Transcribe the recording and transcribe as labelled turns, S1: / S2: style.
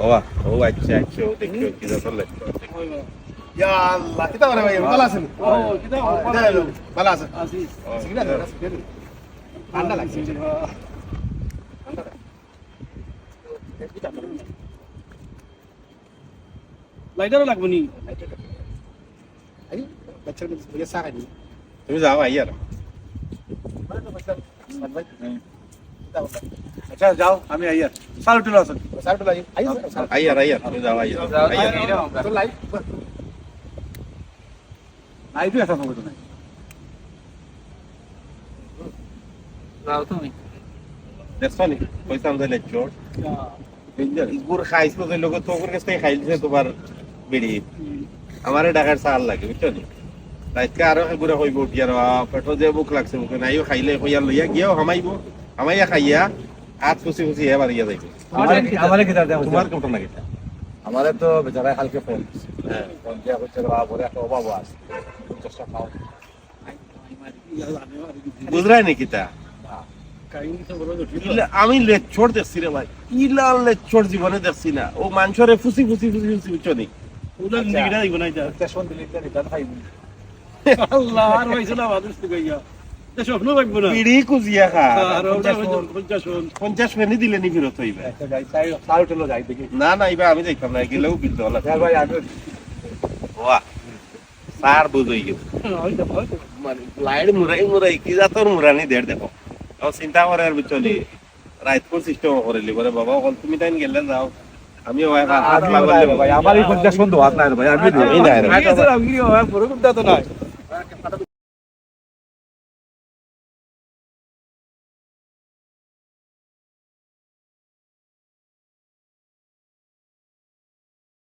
S1: ওয়া ও আচ্ছা আচ্ছা ও দেখো কি চলে
S2: ইয়া আল্লাহ কিতা করে ভাই ভালো আছেন
S3: ও কিতা
S2: ভালো আছেন
S3: আসিস
S2: সিগনা দাও ঠান্ডা লাগছে
S3: লাইটারও লাগবে নি
S2: আই বাচ্চা কে
S1: তুমি যাও আইয়ার
S3: আচ্ছা যাও আমি আইয়া। সাড়ে টুলো আছেন
S2: স্যার তো লাগি আই স্যার
S1: আইয়ার আইয়ার। তুমি যাও আইয়ার। আইয়ার
S2: তো লাই
S3: নাই তুই আসা হবে তো নাই। যাও তুমি।
S1: দেখছ নি? পয়সা আমাদের লেচর ইগুর খাইছিল যে লোক তো ওর কাছে খাইছে তোমার বেড়ি। আমারে ডাকার চাল লাগে বুঝছ নি? রাইতকে আরও গুড়া হইব উঠিয়া রা পেটো যে বুক লাগছে মুখে নাইও খাইলে হইয়া লইয়া গিয়েও হামাইব। হামাইয়া খাইয়া ফুসি হে বাড়িয়া যাইব।
S3: আমারে কিতা দেও
S1: তোমার কোনটা লাগে?
S4: আমাদের তো বেচারা কালকে ফোন।
S1: হ্যাঁ।
S4: ফোন দিয়া হচ্ছে বাবা বলে একটা অভাব আছে।
S1: বুঝরাই নাকি তা? আমি লেচর দেখছি রে ভাই। ইলা লেচর জীবনে দেখছি না। ও মানুষরে ফুসি ফুসি ফুসি ফুসি
S3: নিগড়া দিব নাই আল্লাহ আর তে স্বপ্ন না
S1: পিড়ি কুজিয়া খা
S3: পঞ্চাশ হন
S1: দিলে নি ফেরত হইবে আমি দেখতাম না গেলেও বিল দেওয়া
S4: হ্যাঁ ভাই আমি
S1: বাহ সার বুঝই গেছে
S3: হইতে হইতে
S1: মানে লাইট মুরাই মুরাই কি জাতর মুরানি দেড় দেখো চিন্তা করে আর বুঝলি রাইত কোন সিস্টেম করে লিবরে বাবা অকল তুমি তাইন গেলে যাও আমি হাত
S4: ভাই আমার এই বন্ধু হাত নাই ভাই আমি
S1: নাই
S3: হয়